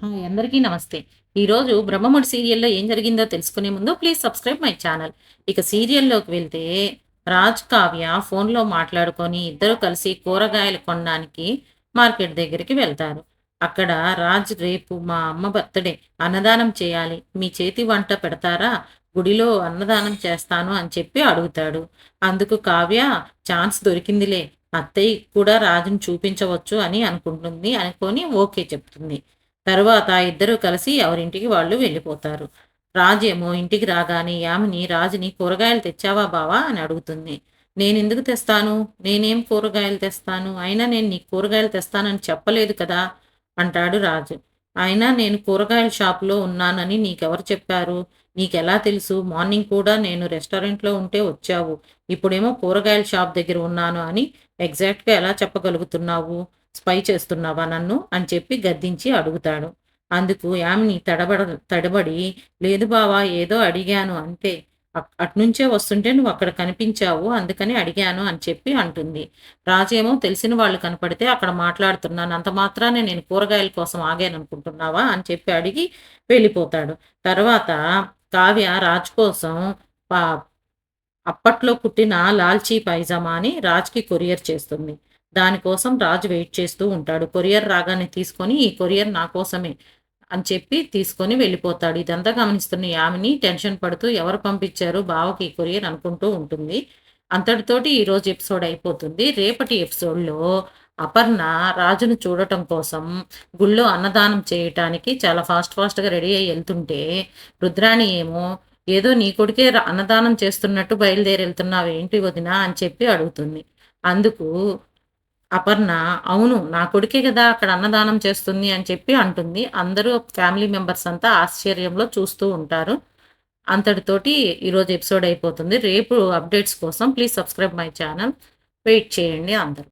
Hi అందరికీ నమస్తే. ఈరోజు బ్రహ్మముడి సీరియల్లో ఏం జరిగిందో తెలుసుకునే ముందు ప్లీజ్ సబ్స్క్రైబ్ మై ఛానల్. ఇక సీరియల్లోకి వెళ్తే రాజ్ కావ్య ఫోన్లో మాట్లాడుకొని ఇద్దరు కలిసి కూరగాయలు కొనడానికి మార్కెట్ దగ్గరికి వెళ్తారు. అక్కడ రాజ్ రేపు మా అమ్మ బర్త్డే అన్నదానం చేయాలి. మీ చేతి వంట పెడతారా? గుడిలో అన్నదానం చేస్తాను అని చెప్పి అడుగుతాడు. అందుకు కావ్య ఛాన్స్ దొరికిందిలే. అత్తయ్య కూడా రాజుని చూపించవచ్చు అని అనుకుంటుంది అనుకొని ఓకే చెప్తుంది. తరువాత ఇద్దరూ కలిసి ఎవరింటికి వాళ్ళు వెళ్ళిపోతారు. రాజేమో ఇంటికి రాగానే యామిని రాజుని కూరగాయలు తెచ్చావా బావా? అని అడుగుతుంది. నేను ఎందుకు తెస్తాను? నేనేం కూరగాయలు తెస్తాను? అయినా నేను నీకు కూరగాయలు తెస్తానని చెప్పలేదు కదా? అంటాడు రాజు. అయినా నేను కూరగాయల షాప్లో ఉన్నానని నీకెవరు చెప్పారు? నీకెలా తెలుసు? మార్నింగ్ కూడా నేను రెస్టారెంట్లో ఉంటే వచ్చావు. ఇప్పుడేమో కూరగాయల షాప్ దగ్గర ఉన్నాను అని ఎగ్జాక్ట్గా ఎలా చెప్పగలుగుతున్నావు? స్పై చేస్తున్నావా నన్ను? అని చెప్పి గద్దించి అడుగుతాడు. అందుకు యామిని తడబడ తడబడి లేదు బావా ఏదో అడిగాను అంతే. అట్నుంచే వస్తుంటే నువ్వు అక్కడ కనిపించావు అందుకని అడిగాను అని చెప్పి అంటుంది. రాజేమో తెలిసిన వాళ్ళు కనపడితే అక్కడ మాట్లాడుతున్నాను అంత మాత్రానే నేను కూరగాయల కోసం ఆగాను అనుకుంటున్నావా అని చెప్పి అడిగి వెళ్ళిపోతాడు. తర్వాత కావ్య రాజ్ కోసం పా- అప్పట్లో కుట్టిన లాల్చీ పైజామా అని రాజ్కి కొరియర్ చేస్తుంది. దానికోసం రాజు వెయిట్ చేస్తూ ఉంటాడు. కొరియర్ రాగానే తీసుకొని ఈ కొరియర్ నా కోసమే అని చెప్పి తీసుకొని వెళ్ళిపోతాడు. ఇదంతా గమనిస్తున్న యామిని టెన్షన్ పడుతూ ఎవరు పంపించారు? బావకి ఈ కొరియర్ అనుకుంటూ ఉంటుంది. అంతటితోటి ఈరోజు ఎపిసోడ్ అయిపోతుంది. రేపటి ఎపిసోడ్లో అపర్ణ రాజును చూడటం కోసం గుళ్ళో అన్నదానం చేయటానికి చాలా ఫాస్ట్ ఫాస్ట్గా రెడీ అయ్యి వెళ్తుంటే రుద్రాణి ఏమో ఏదో నీ కొడుకే అన్నదానం చేస్తున్నట్టు బయలుదేరి వెళ్తున్నావు ఏంటి వదినా? అని చెప్పి అడుగుతుంది. అందుకు అపర్ణ అవును నా కొడుకే కదా అక్కడ అన్నదానం చేస్తుంది అని చెప్పి అంటుంది. అందరూ ఫ్యామిలీ మెంబర్స్ అంతా ఆశ్చర్యంలో చూస్తూ ఉంటారు. అంతటితోటి ఈరోజు ఎపిసోడ్ అయిపోతుంది. రేపు అప్డేట్స్ కోసం please subscribe my channel. Wait చేయండి అందరూ.